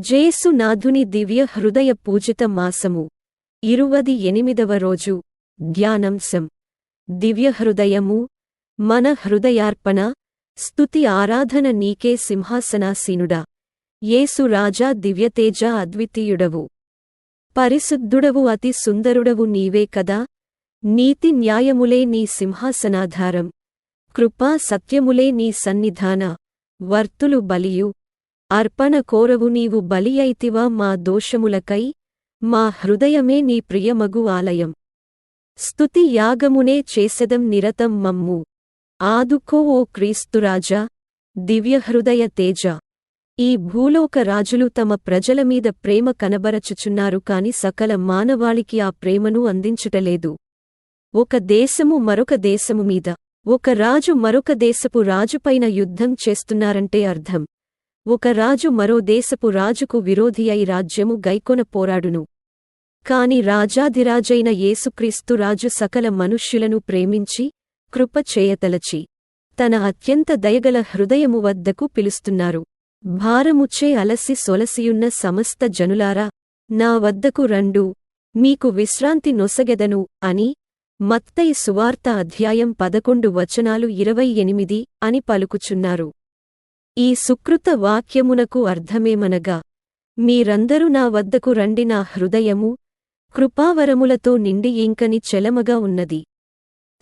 జేసునాథుని దివ్య హృదయ పూజిత మాసము. ఇరువది ఎనిమిదవ రోజు. ధ్యానంశం. దివ్య హృదయము మన హృదయార్పణ స్తుతి ఆరాధన నీకే సింహాసనాసీనుడా. యేసు రాజా దివ్యతేజ అద్వితీయుడవు. పరిశుద్ధుడవు అతి సుందరుడవు నీవే కదా. నీతి న్యాయములే నీ సింహాసనాధారం. కృపా సత్యములే నీ సన్నిధాన. వర్తులు బలియు. అర్పణ కోరవు నీవు బలి అయితివా మా దోషములకై మా హృదయమే నీ ప్రియమగు ఆలయం. స్తుతి యాగమునే చేసెదం నిరతం మమ్ము. ఆదుకో ఓ క్రీస్తురాజా దివ్యహృదయ తేజ. ఈ భూలోక రాజులు తమ ప్రజలమీద ప్రేమ కనబరచుచున్నారు కాని సకల మానవాళికి ఆ ప్రేమను అందించుటలేదు. ఒక దేశము మరొక దేశము మీద ఒక రాజు మరొక దేశపు రాజుపైన యుద్ధం చేస్తున్నారంటే అర్థం. ఒక రాజు మరో దేశపు రాజుకు విరోధి అయి రాజ్యము గైకొన పోరాడును. కాని రాజాధిరాజైన యేసుక్రీస్తు రాజు సకల మనుష్యులను ప్రేమించి కృప చేయతలచి తన అత్యంత దయగల హృదయము వద్దకు పిలుస్తున్నారు. భారముచ్చే అలసి సొలసియున్న సమస్త జనులారా నా వద్దకు రండు మీకు విశ్రాంతి నొసగెదను అని మత్తయి సువార్త అధ్యాయం పదకొండు వచనాలు ఇరవై ఎనిమిది అని పలుకుచున్నారు. ఈ సుకృత వాక్యమునకు అర్థమేమనగా మీరందరూ నా వద్దకు రండి నా హృదయము కృపావరములతో నిండి ఇంకని చెలమగా ఉన్నది.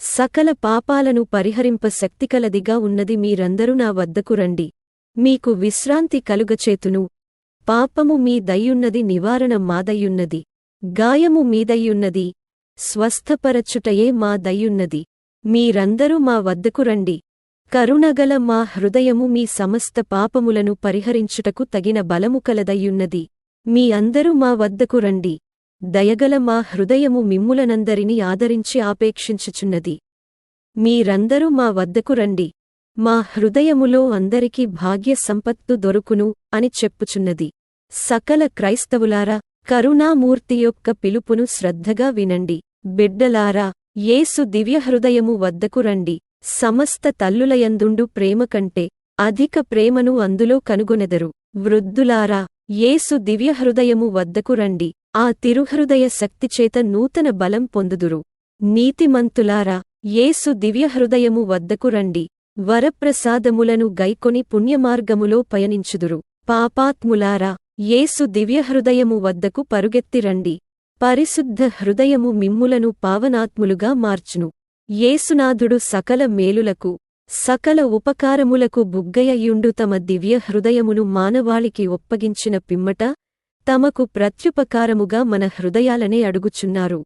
సకల పాపాలను పరిహరింప శక్తికలదిగా ఉన్నది మీరందరూ నా వద్దకు రండి. మీకు విశ్రాంతి కలుగచేతును. పాపము మీ దయ్యున్నది నివారణ మాదయ్యున్నది. గాయము మీదయ్యున్నది స్వస్థపరచుటయే మా దయ్యున్నది. మీరందరూ మా వద్దకు రండి. కరుణగల మా హృదయము మీ సమస్త పాపములను పరిహరించుటకు తగిన బలము కలదయ్యున్నది. మీ అందరూ మా వద్దకు రండి. దయగల మా హృదయము మిమ్ములనందరినీ ఆదరించి ఆపేక్షించుచున్నది. మీరందరూ మా వద్దకు రండి. మా హృదయములో అందరికీ భాగ్య సంపత్తు దొరుకును అని చెప్పుచున్నది. సకల క్రైస్తవులారా కరుణామూర్తి యొక్క పిలుపును శ్రద్ధగా వినండి. బిడ్డలారా యేసు దివ్యహృదయము వద్దకు రండి. సమస్త తల్లులయందుండు ప్రేమ కంటే అధిక ప్రేమను అందులో కనుగొనెదరు. వృద్ధులారా యేసు దివ్యహృదయము వద్దకు రండి. ఆ తిరుహృదయ శక్తిచేత నూతన బలం పొందుదురు. నీతిమంతులారా యేసు దివ్యహృదయము వద్దకు రండి. వరప్రసాదములను గైకొని పుణ్యమార్గములో పయనించుదురు. పాపాత్ములారా యేసు దివ్యహృదయము వద్దకు పరుగెత్తిరండి పరిశుద్ధ హృదయము మిమ్ములను పావనాత్ములుగా మార్చును. యేసునాథుడు సకల మేలులకు సకల ఉపకారములకు బుగ్గయ్యుండు తమ దివ్య హృదయమును మానవాళికి ఒప్పగించిన పిమ్మట తమకు ప్రత్యుపకారముగా మన హృదయాలనే అడుగుచున్నారు.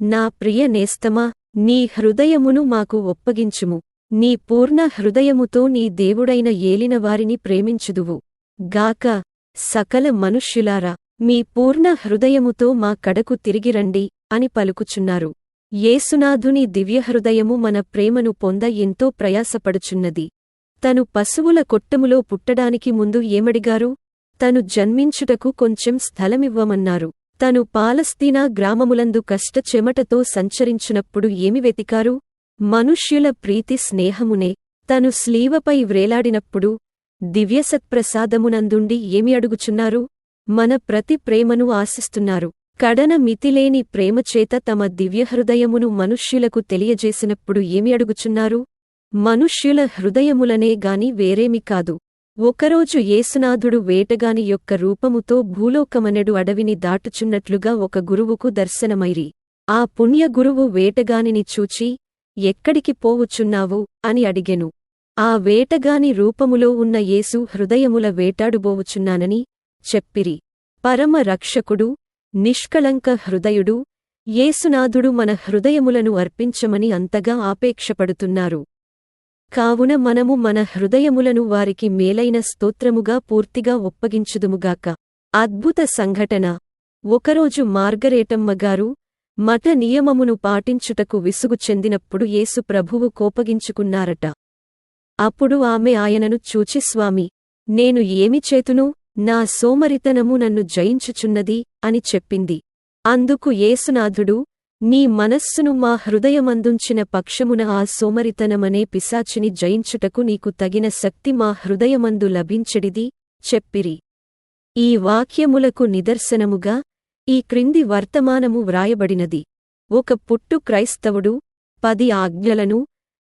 నా ప్రియ నేస్తమా నీ హృదయమును మాకు ఒప్పగించుము. నీ పూర్ణ హృదయముతో నీ దేవుడైన ఏలినవారిని ప్రేమించుదువు. గాక సకల మనుష్యులారా మీ పూర్ణ హృదయముతో మా కడకు తిరిగిరండి అని పలుకుచున్నారు. యేసునాథుని దివ్యహృదయము మన ప్రేమను పొంద ఎంతో ప్రయాసపడుచున్నది. తను పశువుల కొట్టములో పుట్టడానికి ముందు ఏమడిగారు? తను జన్మించుటకు కొంచెం స్థలమివ్వమన్నారు. తను పాలస్తీనా గ్రామములందు కష్టచెమటతో సంచరించినప్పుడు ఏమి వెతికారు? మనుష్యుల ప్రీతి స్నేహమునే. తను స్లీవపై వ్రేలాడినప్పుడు దివ్యసత్ప్రసాదమునందుండి ఏమి అడుగుచున్నారు? మన ప్రతి ప్రేమను ఆశిస్తున్నారు. కడన మితిలేని ప్రేమచేత తమ దివ్యహృదయమును మనుష్యులకు తెలియజేసినప్పుడు ఏమి అడుగుచున్నారు? మనుష్యుల హృదయములనే గాని వేరేమి కాదు. ఒకరోజు యేసునాథుడు వేటగాని యొక్క రూపముతో భూలోకమనెడు అడవిని దాటుచున్నట్లుగా ఒక గురువుకు దర్శనమైరి. ఆ పుణ్యగురువు వేటగానిని చూచి ఎక్కడికి పోవుచున్నావు? అని అడిగెను. ఆ వేటగాని రూపములో ఉన్న యేసు హృదయముల వేటాడుబోవుచున్నానని చెప్పిరి. పరమ రక్షకుడు నిష్కళంక హృదయుడు యేసునాథుడు మన హృదయములను అర్పించమని అంతగా ఆపేక్షపడుతున్నారు. కావున మనము మన హృదయములను వారికి మేలైన స్తోత్రముగా పూర్తిగా ఒప్పగించుదుముగాక. అద్భుత సంఘటన. ఒకరోజు మార్గరేటమ్మగారు మత నియమమును పాటించుటకు విసుగు చెందినప్పుడు యేసు ప్రభువు కోపగించుకున్నారట. అప్పుడు ఆమె ఆయనను చూచి స్వామి నేను ఏమి చేతును? నా సోమరితనము నన్ను జయించుచున్నది అని చెప్పింది. అందుకు యేసునాథుడు నీ మనస్సును మా హృదయమందుంచిన పక్షమున ఆ సోమరితనమనే పిశాచిని జయించుటకు నీకు తగిన శక్తి మా హృదయమందు లభించెడిది చెప్పిరి. ఈ వాక్యములకు నిదర్శనముగా ఈ క్రింది వర్తమానము వ్రాయబడినది. ఒక పుట్టు క్రైస్తవుడు పది ఆజ్ఞలను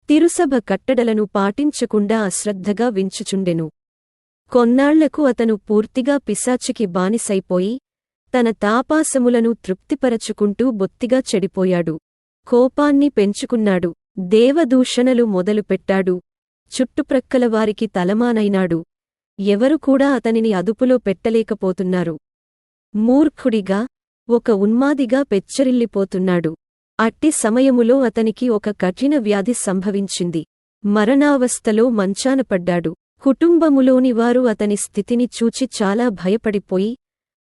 తిరుసభ కట్టడలను పాటించకుండా అశ్రద్ధగా వించుచుండెను. కొన్నాళ్ళకు అతను పూర్తిగా పిశాచికి బానిసైపోయి తన తాపాసములను తృప్తిపరచుకుంటూ బొత్తిగా చెడిపోయాడు. కోపాన్ని పెంచుకున్నాడు. దేవదూషణలు మొదలుపెట్టాడు. చుట్టుప్రక్కల వారికి తలమానైనాడు. ఎవరు కూడా అతనిని అదుపులో పెట్టలేకపోతున్నారు. మూర్ఖుడిగా ఒక ఉన్మాదిగా పెచ్చరిల్లిపోతున్నాడు. అట్టి సమయములో అతనికి ఒక కఠిన వ్యాధి సంభవించింది. మరణావస్థలో మంచానపడ్డాడు కుటుంబములోని వారు అతని స్థితిని చూచి చాలా భయపడిపోయి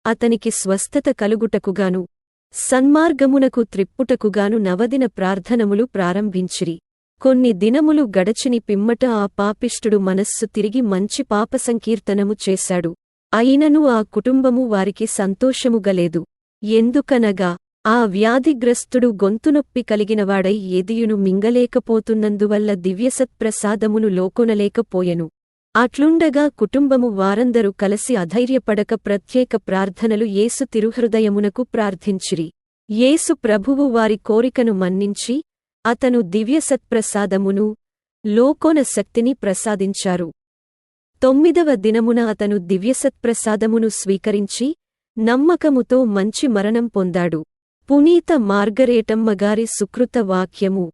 అతనికి స్వస్థత కలుగుటకుగాను సన్మార్గమునకు త్రిప్పుటకుగాను నవదిన ప్రార్థనములు ప్రారంభించిరి. కొన్ని దినములు గడచిని పిమ్మట ఆ పాపిష్టుడు మనస్సు తిరిగి మంచి పాప సంకీర్తనము చేశాడు. అయినను ఆ కుటుంబము వారికి సంతోషముగలేదు. ఎందుకనగా ఆ వ్యాధిగ్రస్తుడు గొంతునొప్పి కలిగినవాడై ఏదియును మింగలేకపోతున్నందువల్ల దివ్యసత్ప్రసాదమును లోకొనలేకపోయెను. అట్లుండగా కుటుంబము వారందరూ కలసి అధైర్యపడక ప్రత్యేక ప్రార్థనలు యేసు తిరుహృదయమునకు ప్రార్థించిరి. యేసు ప్రభువు వారి కోరికను మన్నించి అతను దివ్యసత్ప్రసాదమును లోకోన శక్తిని ప్రసాదించారు. తొమ్మిదవ దినమున అతను దివ్యసత్ప్రసాదమును స్వీకరించి నమ్మకముతో మంచి మరణం పొందాడు. పునీత మార్గరేటమ్మగారి సుకృత వాక్యము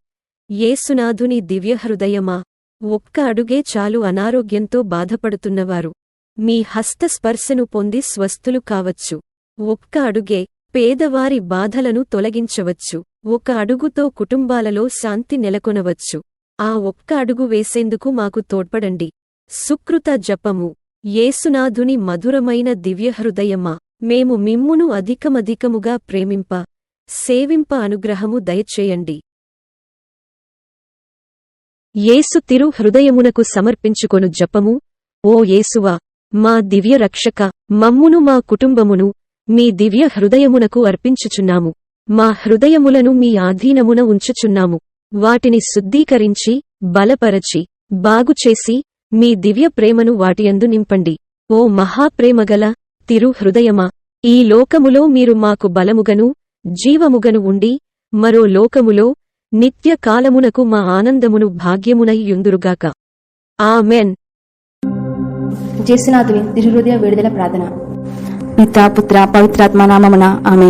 యేసునాథుని దివ్యహృదయమా ఒక్క అడుగే చాలు అనారోగ్యంతో బాధపడుతున్నవారు. మీ హస్తస్పర్శను పొంది స్వస్థులు కావచ్చు. ఒక్క అడుగే పేదవారి బాధలను తొలగించవచ్చు. ఒక అడుగుతో కుటుంబాలలో శాంతి నెలకొనవచ్చు. ఆ ఒక్క అడుగు వేసేందుకు మాకు తోడ్పడండి. సుకృత జపము. యేసునాథుని మధురమైన దివ్యహృదయమా. మేము మిమ్మును అధికమధికముగా ప్రేమింప సేవింప అనుగ్రహము దయచేయండి. యేసు తిరు హృదయమునకు సమర్పించుకొను జపము. ఓ యేసువా మా దివ్య రక్షక మమ్మును మా కుటుంబమును మీ దివ్య హృదయమునకు అర్పించుచున్నాము. మా హృదయములను మీ ఆధీనమున ఉంచుచున్నాము. వాటిని శుద్ధీకరించి బలపరచి బాగుచేసి మీ దివ్య ప్రేమను వాటియందు నింపండి. ఓ మహాప్రేమగల తిరు హృదయమా ఈ లోకములో మీరు మాకు బలముగను జీవముగను ఉండి మరో లోకములో నిత్య కాలమునకు మా ఆనందమును భాగ్యమునై యుందురుగాక. ఆమెన్. జేసునాథుని తిరుహృదయ విడుదల ప్రార్థన. పితా పుత్ర పవిత్రాత్మ నామమున ఆమె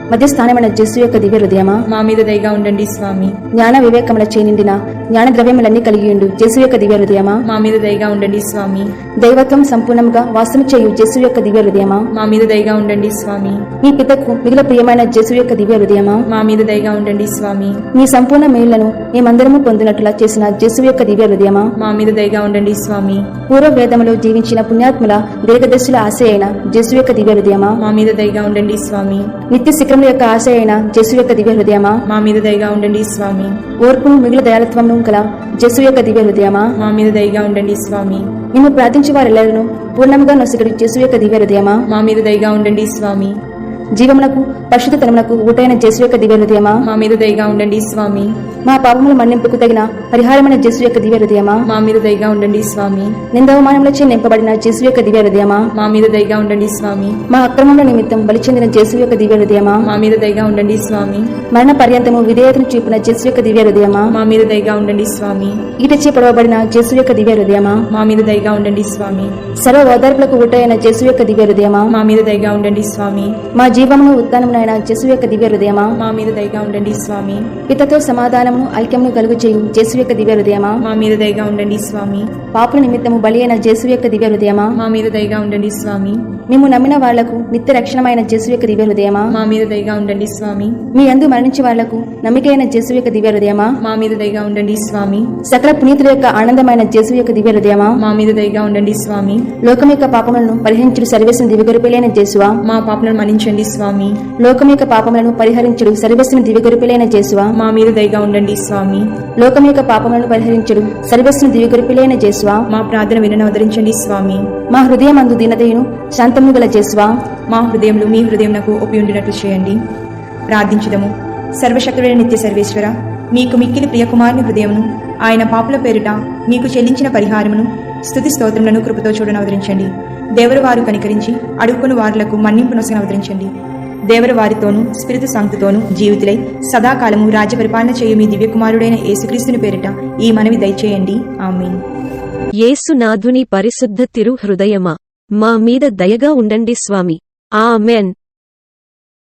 మధ్య స్థానమైన జస్సు యొక్క దివ్య హృదయమా? మా మీద దయగా ఉండండి స్వామి. జ్ఞాన వివేకముల చేనిండిన జ్ఞాన ద్రవ్యములన్నీ కలిగి ఉండు జస్సు యొక్క దివ్య హృదయమా? మా మీద దయగా ఉండండి స్వామి. దైవత్వం సంపూర్ణముగా వాస్తవం చేయు జస్సు యొక్క దివ్య హృదయమా? మా మీద దయగా ఉండండి స్వామి. నీ పితకు మిగిలిన ప్రియమైన జస్సు యొక్క దివ్య హృదయమా? మా మీద దయగా ఉండండి స్వామి. నీ సంపూర్ణ మేళ్ళను మేమందరము పొందినట్లుగా చేసిన జస్సు యొక్క దివ్య హృదయమా? మా మీద దయగా ఉండండి స్వామి. పూర్వ వేదములో జీవించిన పుణ్యాత్ముల దీర్ఘదర్శుల ఆశ అయిన జస్సు యొక్క దివ్య హృదయమా? మా మీద దయగా ఉండండి స్వామి. నిత్య శిఖరముల యొక్క ఆశ అయిన జస్సు యొక్క దివ్య హృదయమా? మా మీద దయగా ఉండండి స్వామి. ఓర్పును మిగిలిన దయాలత్వమును గల జస్సు యొక్క దివ్య హృదయమా? మా మీద దయగా ఉండండి స్వామి. మేము ప్రార్థించే వారెల్లరూ పూర్ణముగా నొసగడు జేసు యొక్క దివ్య హృదయమా? మా మీద దయగా ఉండండి స్వామి. జీవమునకు పరిశుద్ధతనమునకు ఊటైన జేసు యొక్క దివ్య హృదయమా? మా మీద దయగా ఉండండి స్వామి. మా పాపముల మన్నింపుకు తగిన పరిహారమైన జేసు యొక్క దివ్య హృదయమా? మా మీద దయగా ఉండండి స్వామి. నిందవమానములచే నింపబడిన జేసు యొక్క దివ్య హృదయమా? మా మీద దయగా ఉండండి స్వామి. మా అక్రమముల నిమిత్తం బలి చెందిన జేసు యొక్క దివ్య హృదయమా? మా మీద దయగా ఉండండి స్వామి. మరణ పర్యంతము విధేయతను చూపిన జేసు యొక్క దివ్య హృదయమా? మా మీద దయగా ఉండండి స్వామి. ఈటచే పొడవబడిన జేసు యొక్క దివ్య హృదయమా? మా మీద దయగా ఉండండి స్వామి. సర్వ ఓదార్పులకు ఊటైన జేసు యొక్క దివ్య హృదయమా? మా మీద దయగా ఉండండి స్వామి. మా జీవమును ఉత్తానమునైన జేసు యొక్క దివ్య హృదయమా? మా మీద దయగా ఉండండి స్వామి. పితతో సమాధానమును ఐక్యమును కలుగు చేయు. జేసు యొక్క దివ్య హృదయమా? మా మీద దయగా ఉండండి స్వామి. పాపుల నిమిత్తము బలి అయిన జేసు యొక్క దివ్య హృదయమా? మా మీద దయగా ఉండండి స్వామి. మేము నమ్మిన వాళ్ళకు నిత్య రక్షణమైన జేసు యొక్క దివ్య హృదయమా? మా మీద దయగా ఉండండి స్వామి. మీ అందు మరణించే వాళ్ళకు నమ్మికైన జేసు యొక్క దివ్య హృదయమా? మా మీద దయగా ఉండండి స్వామి. సకల పునీతుల యొక్క ఆనందమైన జేసు యొక్క దివ్య హృదయమా? మా మీద దయగా ఉండండి స్వామి. లోకం యొక్క పాపములను పరిహరించుడు సర్వేసిన దివ్యగొరిపిలైన జేసువా మా పాపలను మన్నించండి స్వామి. లోకం యొక్క పాపములను పరిహరించుడు సర్వేసిన దివ్యగొరిపిలైన జేసువా మా మీద దయగా ఉండండి స్వామి. లోకం యొక్క పాపములను పరిహరించుడు. సర్వేసిన దివ్యగొరిపిలైన జేసువా. మా ప్రార్థన వినను అవతరించండి స్వామి. మా హృదయం అందు దీనతయును శాంతము గల జేసువా. మా హృదయంలో మీ హృదయం నాకు ఒప్పి ఉండినట్లు చేయండి. ప్రార్థించుదము. సర్వశక్తుడైన నిత్య సర్వేశ్వర మీకు మిక్కిలి ప్రియకుమారుని హృదయమును ఆయన పాపుల పేరిట మీకు చెల్లించిన పరిహారమును స్తుతి స్తోత్రములను కృపతో చూడను అవతరించండి దేవరు వారు కనికరించి అడుగుకుని వారులకు మన్నింపు నొసగను అవతరించండి దేవరవారితోనూ స్పిరితు సంక్తితోనూ జీవితులై సదాకాలము రాజ్య పరిపాలన చేయు మీ దివ్యకుమారుడైన యేసుక్రీస్తుని పేరిట ఈ మనవి దయచేయండి. ఆమీన్. యేసునాథుని పరిశుద్ధ తిరు హృదయమా మా మీద దయగా ఉండండి స్వామి. ఆమెన్.